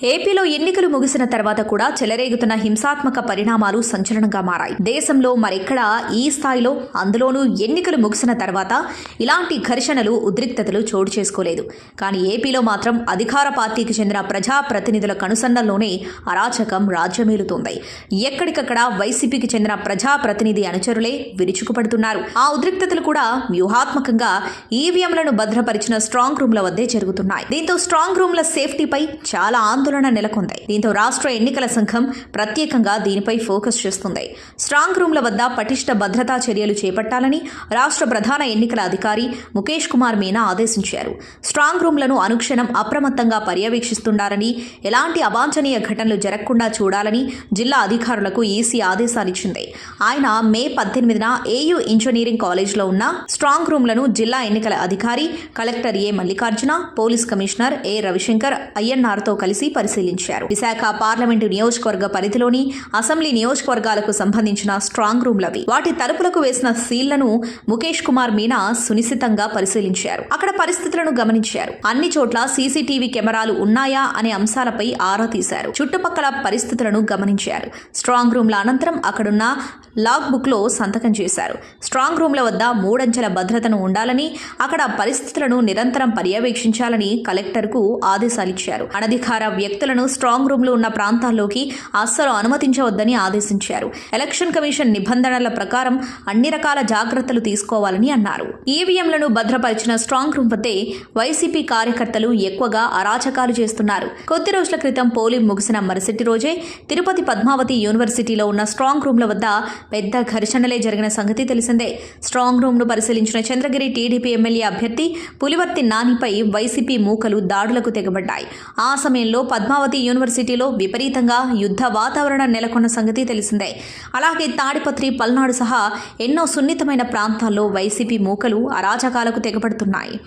ఏపీలో ఎన్నికలు ముగిసిన తర్వాత కూడా చెలరేగుతున్న హింసాత్మక పరిణామాలు సంచలనంగా మారాయి. దేశంలో మరెక్కడా ఈ స్థాయిలో అందులోనూ ఎన్నికలు ముగిసిన తర్వాత ఇలాంటి ఘర్షణలు ఉద్రిక్తతలు చోటు చేసుకోలేదు. కానీ ఏపీలో మాత్రం అధికార పార్టీకి చెందిన ప్రజా ప్రతినిధుల కనుసన్నల్లోనే అరాచకం రాజ్యమేలుతోంది. ఎక్కడికక్కడ వైసీపీకి చెందిన ప్రజా ప్రతినిధి అనుచరులే విరుచుకుపడుతున్నారు. ఆ ఉద్రిక్తతలు కూడా వ్యూహాత్మకంగా ఈవీఎంలను భద్రపరిచిన స్ట్రాంగ్ రూమ్ల వద్దే జరుగుతున్నాయి. దీంతో స్ట్రాంగ్ రూమ్ల సేఫ్టీపై చాలా ఆందోళన నెలకొంది. దీంతో రాష్ట్ర ఎన్నికల సంఘం ప్రత్యేకంగా దీనిపై ఫోకస్ చేస్తుంది. స్ట్రాంగ్ రూమ్ల వద్ద పటిష్ట భద్రతా చర్యలు చేపట్టాలని రాష్ట్ర ప్రధాన ఎన్నికల అధికారి ముఖేష్ కుమార్ మీనా ఆదేశించారు. స్ట్రాంగ్ రూమ్లను అనుక్షణం అప్రమత్తంగా పర్యవేక్షిస్తుండాలని ఎలాంటి అవాంఛనీయ ఘటనలు జరగకుండా చూడాలని జిల్లా అధికారులకు ఈసీ ఆదేశాలిచ్చింది. ఆయన మే పద్దెనిమిదిన ఏయూ ఇంజనీరింగ్ కాలేజ్లో ఉన్న స్ట్రాంగ్ రూమ్లను జిల్లా ఎన్నికల అధికారి collector A Mallikarjuna police commissioner A Ravishankar ఐఎన్ఆర్తో కలిసి పరిశీలించారు. విశాఖ పార్లమెంటు నియోజకవర్గ పరిధిలోని అసెంబ్లీ నియోజకవర్గాలకు సంబంధించిన స్ట్రాంగ్ రూమ్లవి వాటి తలుపులకు వేసిన సీళ్ళను ముఖేష్ కుమార్ మీనా సునిశ్చితంగా పరిశీలించారు. అక్కడ పరిస్థితులను గమనించారు. అన్ని చోట్ల సీసీటీవీ కెమెరాలు ఉన్నాయా అనే అంశాలపై ఆరా తీశారు. చుట్టుపక్కల పరిస్థితులను గమనించారు. స్ట్రాంగ్ రూమ్ల అనంతరం అక్కడున్న లాగ్ బుక్లో సంతకం చేశారు. స్ట్రాంగ్ రూమ్ల వద్ద మూడంచెల భద్రతను ఉండాలని అక్కడ పరిస్థితులను నిరంతరం పర్యవేక్షించాలని కలెక్టర్కు ఆదేశాలిచ్చారు. అనధికార వ్యక్తులను స్ట్రాంగ్ రూమ్లు ఉన్న ప్రాంతాల్లోకి అస్సలు అనుమతించవద్దని ఆదేశించారు. ఎలక్షన్ కమిషన్ నిబంధనల ప్రకారం అన్ని రకాల జాగ్రత్తలు తీసుకోవాలని అన్నారు. ఈవీఎంలను భద్రపరిచిన స్ట్రాంగ్ రూమ్ వద్దే వైసీపీ కార్యకర్తలు ఎక్కువగా అరాచకాలు చేస్తున్నారు. కొద్ది రోజుల క్రితం పోలింగ్ ముగిసిన మరుసటి రోజే తిరుపతి పద్మావతి యూనివర్సిటీలో ఉన్న స్ట్రాంగ్ రూమ్ల వద్ద పెద్ద ఘర్షణలే జరిగిన సంగతి తెలిసిందే. స్ట్రాంగ్ రూమ్ను పరిశీలించిన చంద్రగిరి టీడీపీ ఎమ్మెల్యే అభ్యర్థి పులివర్తి నానిపై వైసీపీ మూకలు దాడులకు తెగబడ్డాయి. ఆ సమయంలో పద్మావతి యూనివర్సిటీలో విపరీతంగా యుద్ధ వాతావరణం నెలకొన్న సంగతి తెలిసిందే. అలాగే తాడిపత్రి పల్నాడు సహా ఎన్నో సున్నితమైన ప్రాంతాల్లో వైసీపీ మూకలు అరాచకాలకు తెగబడుతున్నాయి